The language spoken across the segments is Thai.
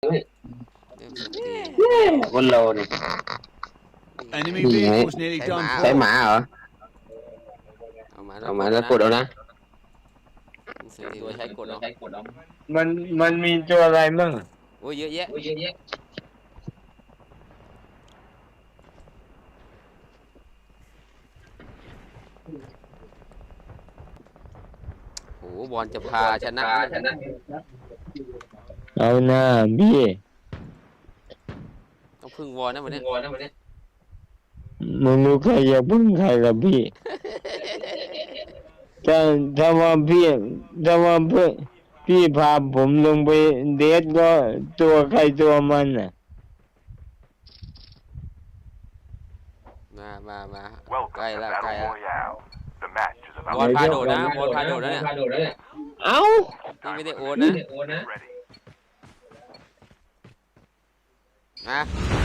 เริ่มสตรีคนเราเนี่ย Enemy Hmm, vehicle's nearly Hey, done Mao. ใช้ for. หมาเหรอ เอามาเอามาแล้วกดเอานะสตรีตัวใช้กดเอามันมันมีตัวอะไรบ้างโอ้ยเยอะแยะโอ้โหบอลจะพาชนะ เอาหน้าพี่ต้องพึ่งวอลนะวันนี้มึงรู้ใครจะพึ่งใครกับพี่ถ้าถ้าว่าพี่ถ้าว่าเพื่อพี่พาผมลงไปเดทก็ตัวใครตัวมันน่ะมามามา Welcome Cay to là Battle cay á. Royale. The match is บอล about พา to โดดนะบอลพาโดดนะเนี่ย เอ้าพี่ไม่ได้โอนนะ get ready.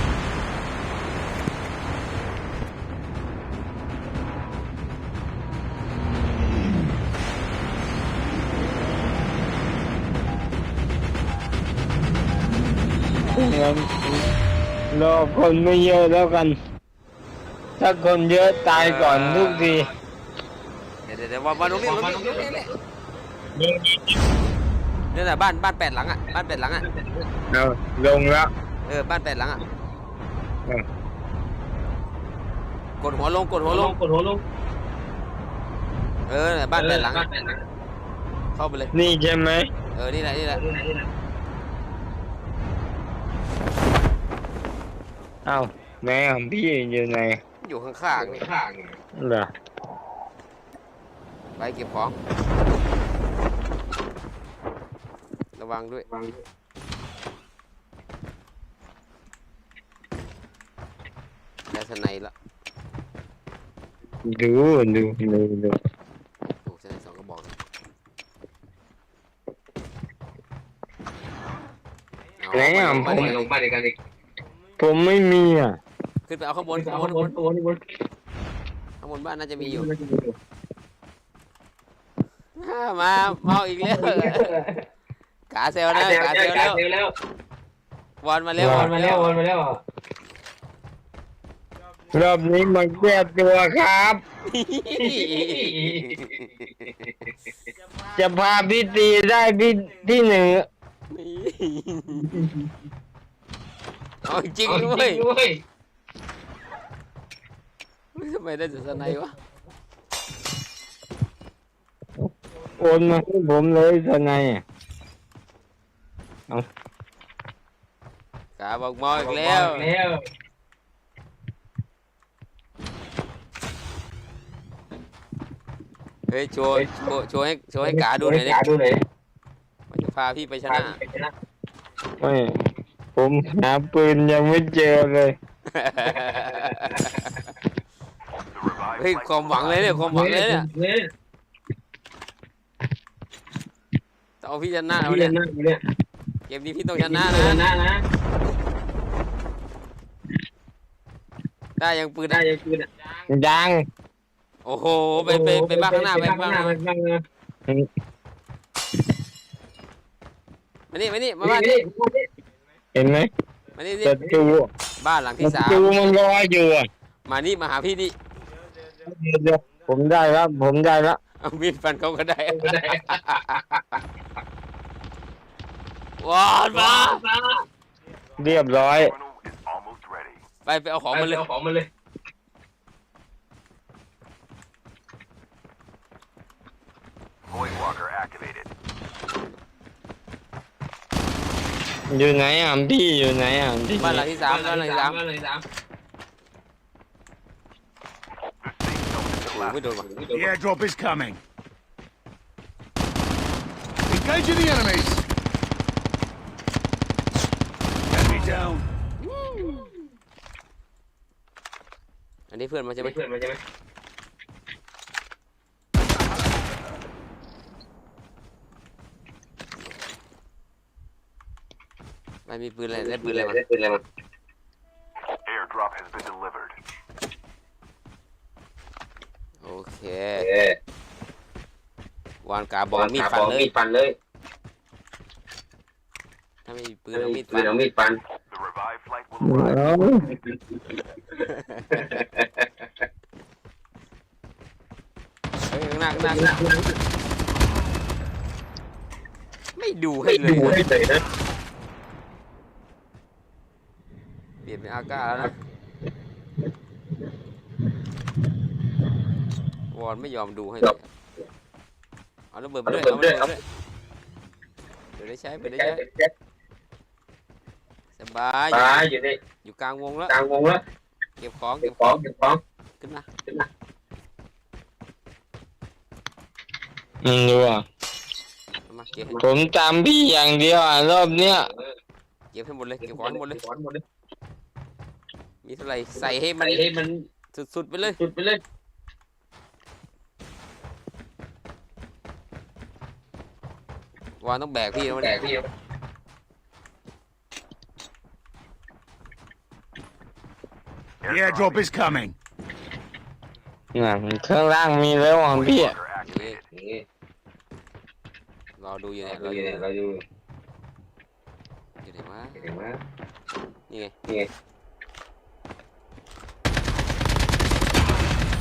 มางั้นรอคนไม่เยอะแล้วกัน ถ้าคนเยอะตายก่อนทุกทีเดี๋ยวเดี๋ยวเดี๋ยวบอลบอลลงนี่ลงนี่ลงนี่นี่นี่แหละบ้านบ้านแปดหลังอะบ้านแปดหลังอะเอาลงแล้ว เออบ้านแปดหลังอะเออ กดหัวลงกดหัวลงกดหัวลงเออเนี่ยบ้านแปดหลังอะเข้าไปเลย นี่ใช่ไหมเออนี่แหละนี่แหละเอ้าแม่ของพี่อยู่ไหนอยู่ข้างๆนี่เหรอไปเก็บของ ระวังด้วยได้ สไนด์ละดูดูดูดูโอ้สไนด์สองกระบอกเลยเอาไหนอะลงผมามดิลงไปด้วยกันอีกผมไม่มีอะขึ้นไปเอาข้างบนข้างเอาบนบนตัวนี่บนข้างบนบ้านน่าจะมีอยู่อ่ามาเมาอีกแล้วกาเซลนะกาเซลแล้วแล้วบอลมาเร็ววนมาแล้ววนมาแล้ว รอบนี้มาแก้ตัวครับ จะพาพี่ตีได้พี่ที่หนึ่งเอาจริงเอาจด้วยริงด้วยทำไมได้แต่สไนด์วะโอนมาให้ผมเลยทนายอะกาบอกมออีกแล้ว แล้ว เฮ้ยโชว์โชว์โชว์ให้โชว์ให้กาดูหน่อยดิกาดูหน่อยมันจะพาพี่ไปชนะ ไม่ผมหาปืนยังไม่เจอเลย The revived เฮ้ย flight ความหวังเลยเนี่ยความหวังเลยเนี่ยต้องเอาพี่ชนะเอาพี่เนี่ยนั่งเนี่ยเกมนี้พี่ต้องชนะชนะนะนะได้ยังปืนได้ได้ยังคืนอะยัง โอ้โหไปไปไปบ้านข้างหน้าไปบ้านข้างหน้าไปบ้านข้างหน้ามานี่มานี่มามาบ้านนี่นี่เห็นไหมมานี่ปนี่ระตูบ้านหลังปที่ระสามตูมันรออยู่อะมานี่มาหาพี่ดิเดี๋ยวผมได้แล้วผมได้แล้วเอามีดฟันเขาก็ได้วอดมาเรียบร้อย terminal is almost ready. ไปไปเอาของมาเลยเอาของมาเลย Void walker activated. อยู่ไหนอ่ะพี่อยู่ไหนอ่ะพี่ บ้านหลังที่สามบ้านหลังที่สาม บ้านหลังที่สาม The safe zone is โอ้โหไม่โดน collapsing. ว่ะ The airdrop is coming. Engaging the enemies. Enemy down. อันนี้เพื่อนมาใช่ไหม เพื่อนมาใช่ไหม ไม่มีปืนอะไรได้ปืนอะไรมาได้ปืนอะไรมา Airdrop has been delivered. โอเคเออวานกาบอลมีดฟันเลย มีดฟันเลยาไม่มีปืนปืนเอาเอามีมีดดฟันเอามีดฟัน The revived flight will เอ arrive. าเฮ้ยข้างหน้าข้างหน้าข้างหน้าไม่ดูให้เลยดูให้เลยนะ เปลี่ยนเป็น อาก้าแล้วนะ วอนไม่ยอมดูให้เลยเอาระเบิดไปด้วยเอาระเบิดไปด้วยเดี๋ยวได้ใช้เดี๋ยวได้ใช่ใช้เป็นแจ็คสบายตายอยู่ในอยู่กลางวงแล้วกลางวงแล้วเก็บของเก็เก็บบของเก็บของขึ้นมาอืมดูอะเอามาเก็บให้ผมตามพี่อย่างเดียวอะรอบเนี้ยเก็บให้หมดเลยเก็บของให้หมดเลย ก็บของหมดเลย มีเท่าไหร่ใส่ให้มันใส่ให้มันสุดๆไปเลย สุดไปเลยวอนต้องแบกพี่แล้วแต่เนี่ยพี่ The airdrop is coming. น่ะข้างล่างมีแล้วอะพี่ Walker activated. นี่รอดูอยู่เนี่ยรเราอออยู่ยู่เนี่ยเราอยู่อยู่ไหนวะเห็นไหมนี่ไงนี่ไง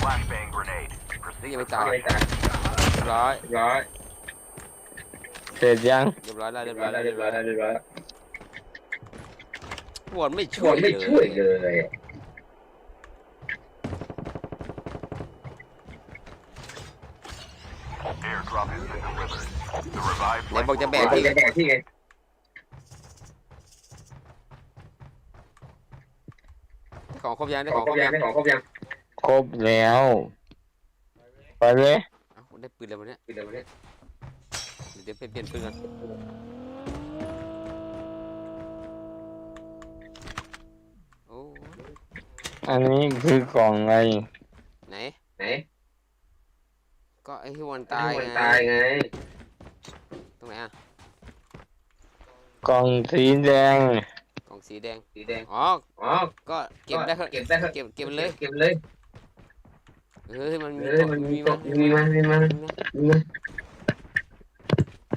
Flashbang grenade. นี่ Proceed ยังไม่ with ตายไม่ตายเรียบร้อยเรียบร้อยเสร็จยังเรียบร้อยแล้วเรีเรียยบบร้ร้ออยยแล้แล้ววเรีเรียยบบร้ร้อยยอแล้วเรียบร้อยวอนไม่ช่ช่ววยยไม่ช่วยเลย Airdrop has been delivered. The revived ไหน flight บอกจะ will แบกพี่พี่จะแบกพี่ไงได้ของครบยังได้ขขอองงคครรบบยัยังงได้ของครบยัง ครบแล้ว ไปเลยเอ้าได้ปืนแล้ววันเนี้ยปิดเลยวันนี้เดี๋ยวไปเปลี่ยนปืนกันโอ้อันนี้คือกล่องอะไรไหน ไหนก็ไอ้ที่วันตายมันไงตายไง ตรงไหนอะกล่องสีแดง กล่องสีแดงสีแดงอ๋ออ๋อก็เก็บได้ครับเก็บได้ครับเก็บเก็บมันเลย เก็บเลย เฮ้ยมันมีเอ้ยมันมีตกมีมามีมามีมีมา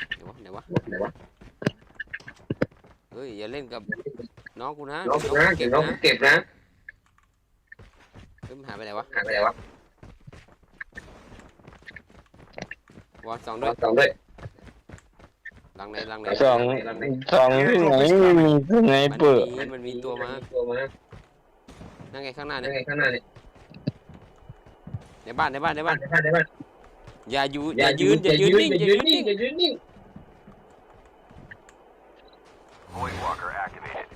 ไหนวะไหนวะไหนวะเฮ้ยอย่าเล่นกับน้องกูนะน้องเดี๋ยวนะเก็เก็บบน้องนะเก็บนะเฮ้ยมันหายไปไหนวะหายไปไหนวะวอนสองน้ด้อวยงสองด้วยหลังไหนหลังไหนสองสองที่ไหนไม่มีสไนมันเปอร์มีมันมีตัวมาตัวมานั่นไงข้างหน้าได้เนี่ยไงข้างหน้าเนี่ย ในบ้านในบ้านในบ้าบ้านนบ้านบ้านอย่าอยู่อย่ายืนอย่ายืนนิ่งอย่ายืนนิ่งอย่ายืนนิ่ง Void Walker activated.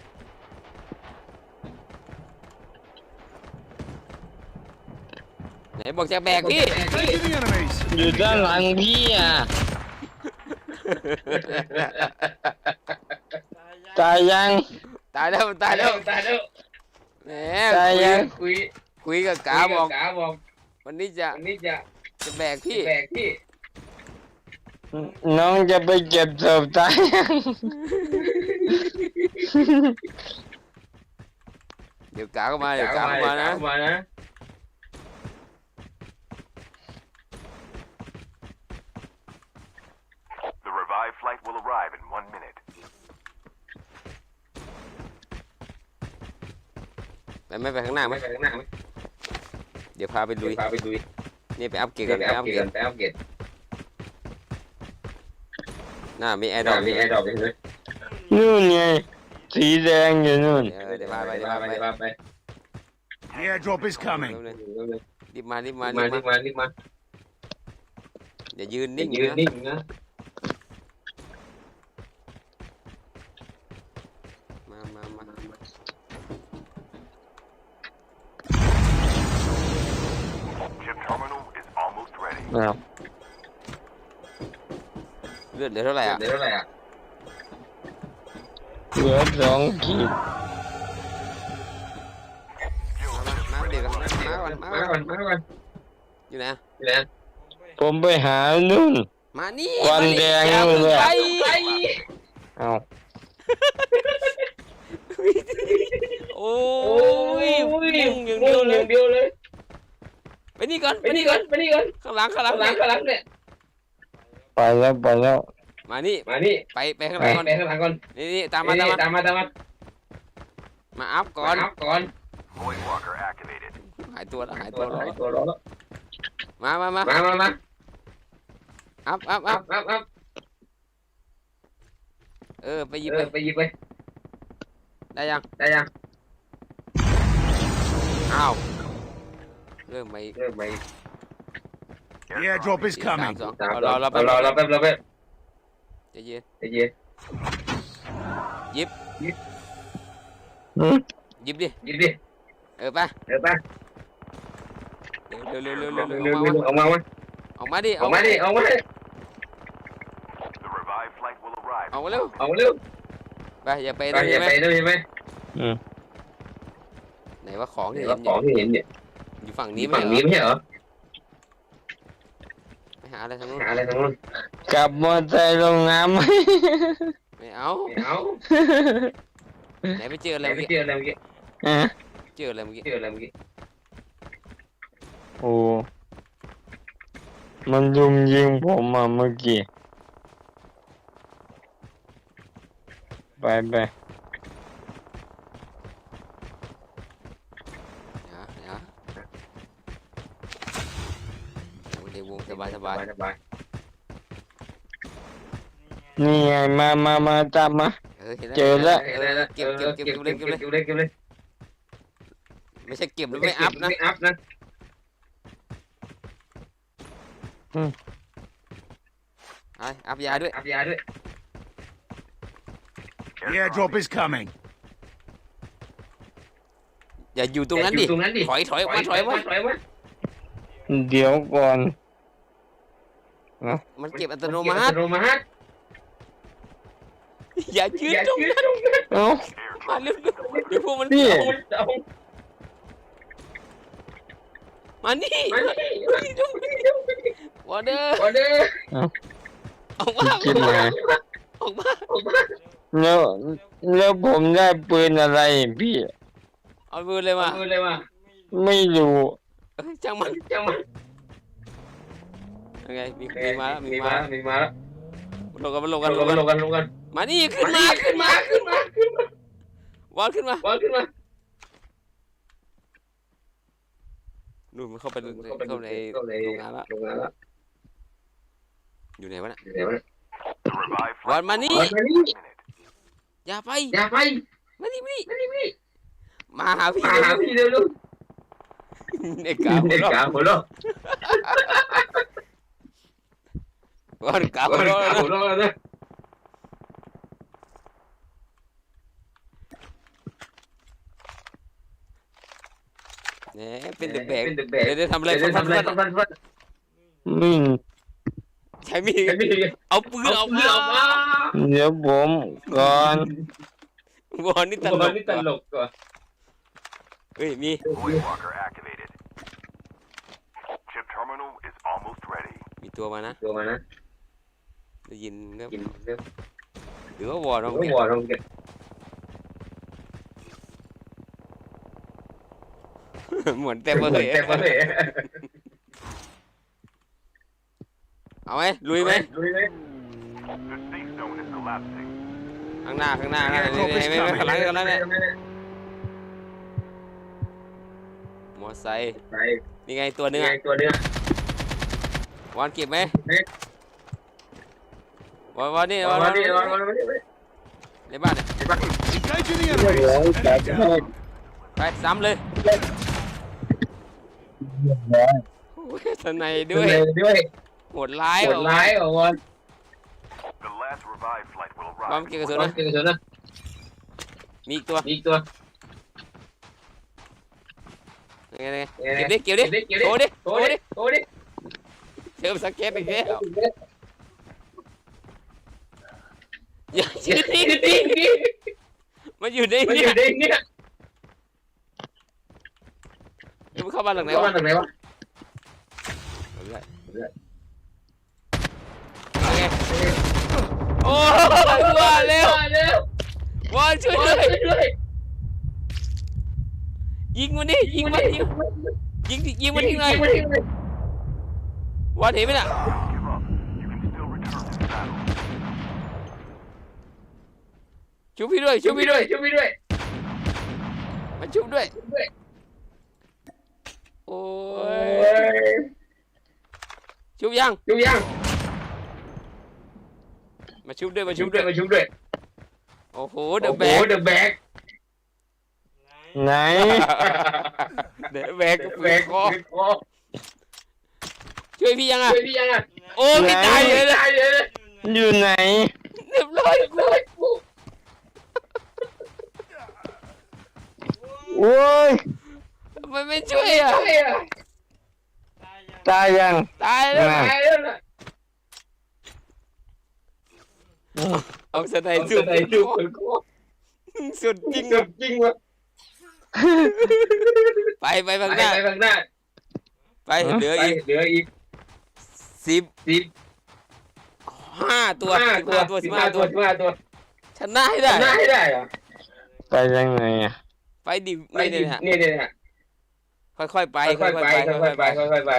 ไหนบอกจะแบกพี่ Engaging the enemies. อยู่ด้านหลังพี่อะตายยังตายแล้วตายแล้วตายแล้วแหมตายยังคุยคุยกับกาบอกกาบอก วันนี้จะวันนี้จะจะแบกพี่แบกพี่น้องจะไปเก็บศพตายยังเดี๋ยวกาก็มาเดี๋ยวกาก็มานะมานะ The revived flight will arrive in one minute. ไปไม่ไปข้างหน้าไหมไม่ไปข้างหน้าไหม เดี๋ยวพาไปดูลุย พาไปดูนี่ไปอัพเกรดเก็กับนไปไปอัอัพพเกเกรรดดไปอัพเกรดหน้ามีแอร์ดดรออกปมีแอร์ดรอปใช่ไหมนู่นไงสีแดงอยู่นู่นเออเดี๋ยวพาไปเดี๋ยวพาไปเดี๋ยวพาไป The airdrop is coming. รีบมารีบมามารีรีบบมามารีบมาอย่ายืนนิ่นิ่งงยืนนะนิ่งนะมามามา almost ready. อ้าวเลือดเหลือเท่าไหร่อะ เดี๋ยวเท่าไหร่อะเหลือสองขีดมามาเดี๋ยวกันมามาก่อนมามาก่อนก่อนมาก่อนอยู่ไหนอะแล้วผมไปหานู่น มานี่ควันแดงอย่านู่นเลยไปเอาโอ้ยโอ้ยมุ่งอย่างเดียวเลย เดียวเลยไปนี่ก่อนไปนี่ก่อนไปนี่ก่อนข้างหลังข้างหลังข้างหลังข้างหลังเนี่ยไปแล้วไปแล้วมานี่มานี่ไปไปข้างหไปลังก่อนไปข้างหลังก่อนนี่นี่ตามมาตามมาตามมาตามมามาอัพก่อนอัพก่อน Void walker activated. หายตัวแล้วหายตัตัววรอแล้วตัวรอแล้วมามามามามามาอัพอัพอัอัพพอัพอัพเออไปหยิบเอไปอไปหยิบไปได้ยังได้ยังอ้าวเริ่มไปอีกเริ่มไป The airdrop is สี่สาม coming. สองสามเอารรออรรออแป๊บรอรอแป๊บรอแป๊บใจะเย็นใจเย็นอืมหยิบดิหยิบดิเออไปเออไปเร็วเร็วเร็วเร็วเร็วเร็วเร็วๆออกมาออกมาดิออกมาดิออกมาดิ The revived flight will arrive. ออกมาเร็วออกมาเร็วไปอย่าไปไปนะอเห็ย่านไหมไปด้วยใช่ไหมไหนว่าของที่เห็นเห็ว่านอขอยู่งที่เห็นเนี่ย อยู่ฝั่งนี่นี้ไม่ฝั่งเหรนี้อไม่ใช่เหรอไปหาอะไรทางนู้นหาอะไรตรงนู้นกลับมอเตอร์ไซค์ลงน้ำไหมไม่เอาไม่เอาไหนไปเจออะไรแต่เมื่อไม่กี้เจออะไรเมื่อกี้อะเจออะไรเมื่อกี้เจออะไรเมื่อกี้โอ้มันยุงยิงผมมาเมื่อกี้ไปไปเดี๋ยวเดี๋ยวโอ้ยในวงส บายสบายสบายนี่ไงมามามาตามมา เออเห็นเจอแล้ว เออเก็บเก็บเก็บเก็บเลยเก็บเลยเก็บเลยเก็บเลยไม่ใช่เก็บแล้วไม่อัพนะ ไม่อัพนะไปอัพยาด้วย อัพยาด้วย The airdrop is coming. อย่าอยู่ตรงนั้นดิตรงนั้นดิถอยถอยออกมาถอยมา ถอยมา เดี๋ยวก่อน มันเก็บอัตโนเก็บมัอัติ ตโนมัติอย่ายืนอย่าตรงยืนนั้นตรงนั้นเอ้า มาเร็วๆเดี๋ยวพวกมันพี่ เอาเอามานี่มานี่วอเดอร์ออเดอร์ออกมาคิดมาออกมาออกมาแล้วแล้วผมได้ปืนอะไรพี่ เอามือเลยมาเอามือเลยมาไม่รู้เอ้ยจังมันจังมัน ยังไงมีมีมาแล้วมีมาแล้วมีมาแล้วลงกันมาลงลกันงลงกักันนลงกันลงกัน มานี่ขึ้นมาขึ้นมาขึ้นมาขึ้นมาวอนขึ้นมาวางขึ้นมานู่นมันเข้าไปในเข้าไปเข้าในเข้าในโรงงานละโรงงานละอยู่ไหนวะน่ะอยู่ไหนวะ The revived วอน flight มานี่เอามานี่อย่าไปอย่าไปมานี่มานี่มานี่พี่มาหาพี่มาหาพี่เร็วลูกเด็กกาหัวเด็กเราะ กาหัวเราะวอนกาหัวหัวเราะเราะแล้วนะเนี่ยเป็นเด็กแบกเป็นเด็กแบกเดี๋ยวเดี๋ยวทำอะไรเดี๋ยวฟัทำนอะไรฟันฟันฟันอืมใช้มีดเห็นไหมเอาปืนเอาออกปืมานออกมาเดี๋ยวผมก่อนวอนนี่ตลโอ้กนี่ตลกว่ะเฮ้ยมี Void walker activated. Chip terminal is almost ready. มีตัวมานะตัวมานะ ได้ยินแล้วกินเรื่องหรือว่าวอนเราหัวเราเก็บเหมือนเต็มเลยเต็มเลยเอาไหมลุยไหมลุยไหม The safe zone is collapsing. ข้างหน้าข้างหน้าข้างหน้านี่นี่ไม่ไม่ข้างหลังข้างหลังเนี่ยมอไซค์ไปนี่ไงตัวหนึงไงอะตัวเนื้อวอนเก็บไหมเฮ้ย วอนวอนนี่ววัอนวอนนี้นี่วันวันนี้ในบ้านเนี่ย Engaging the enemies. Enemy down. ไปซ้ำเลยโอ้ยทนายด้วยด้วยโหดร้ายปวดร้ายอะวัน The last revive flight will บอม arrive. เก็บกระสุนวันะเกิดสุดนะมีอีกตัวมีอีกตัวยังไงยังไงเก็บดิเก็บดิเก็บดิโชว์ดิโอ้โชว์ดิดิโอ้ดิเติมสเก็ตอีกแล้ว อย่ายืนนิ่งดิมันอยู่ในมันอนี่ยู่ในเนี่ยมันเข้าบ้านหลังไหนเข้าวะมาจากไหนวะเอาเลยเอาเลยโอเคโอ้ยว่าเร็วมาเร็ววอนช่วยมาด้วยด้วยยิงมันดิยิงมันยิงยิงยิงมันทิ้งเลยมันทิ้งเลยวอนเห็นไหมน่ะ ชุบพี่ด้วยช่ชุวยบพี่พี่ด้ด้ววยยช่วยพี่ด้วยมาชุบด้วยด้วยโอ้โอ้ยยชุบยังชุบยังมาชุบด้ โอ้โหเดอะโอ้แบโหกเดอะแบกไหนเดอะแบกเดอะปืแบนกคอช่วยพี่ยังอะช่วยพี่ยังอะโอ้พี่ตายเลยนะตายเลยนะอยู่ไหนเรียบร้อยกูโอ้ยกูโอ้ยทำไมไม่ช่วยอะ ตายอะตายยัง ตายแล้วน่ะตายแล้วนะเอาสไนไอ้ด์ดูสู้ไอ้ดูปืนคอสุดจริงเกือบจริงว่ะไปไปไปข้างหน้า ไปข้างหน้าไปเหลือไปอีกเหลืออีกสิบสิบห้าตัวห้าสิบตัวห้าตัวสิสิบบห้าห้าตัตัววสิบห้าตัวชนะให้ได้ทำหน้าให้ได้เหรอไปยังไงอะ ไปดิไปไม่ดิได้ฮะนี่เนี่ยฮะค่อยๆไปค่อยๆไปค่อยๆไปค่อยๆไป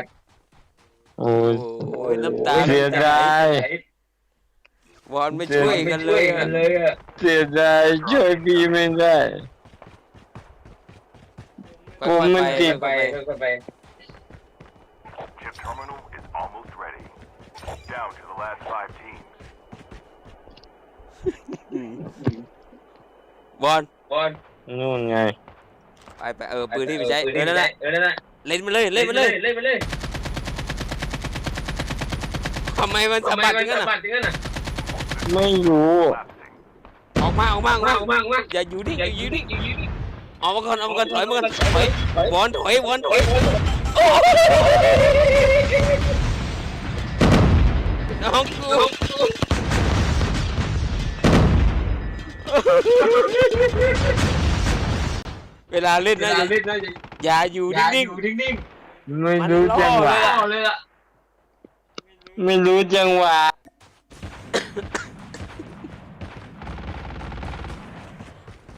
โอ้ยโอ้ยน้ำตาเสียดายวอนไม่ช่วยไม่กันเลช่วยยกัอะนเลยอะเสียดายช่วยพี่ไม่ได้ค่อยๆผมมันไปติดค่ไปอยๆไปค่อยๆไป Chip terminal is almost ready. Down to the last five teams. บอลบอล นู่นไงไปไปเออปืนที่ไปใช้เออนั่นแหละเออนั่นแหละเล่นมันเลยเล่นมันเลยเล่นไปเลยทำไมมันสะทำไมบัดอมันย่างนั้นสะอะบัดอย่างนั้นอะไม่รู้ Collapsing. ออกมาออกมาออกมามาออกมาออกมาอย่าอยู่นิ่งอย่าอย่าออยู่ยู่นิ่นิ่งงอย่าอยู่นิ่งออกมาก่อนออกมาก่อนถอยมาก่อนถอยถอยบอลถอยวอนถอยถอยน้องกู เวลาเล่นเวนะลาอย่าเล่นนะอย่าอยู่อย่านิ่ง อยู่นิ่งไม่มันรู้ล่อจังหๆวะต่อเลยอะไม่รู้จังหวะๆ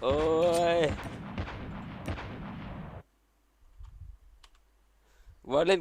โอ้ยบอลเล่น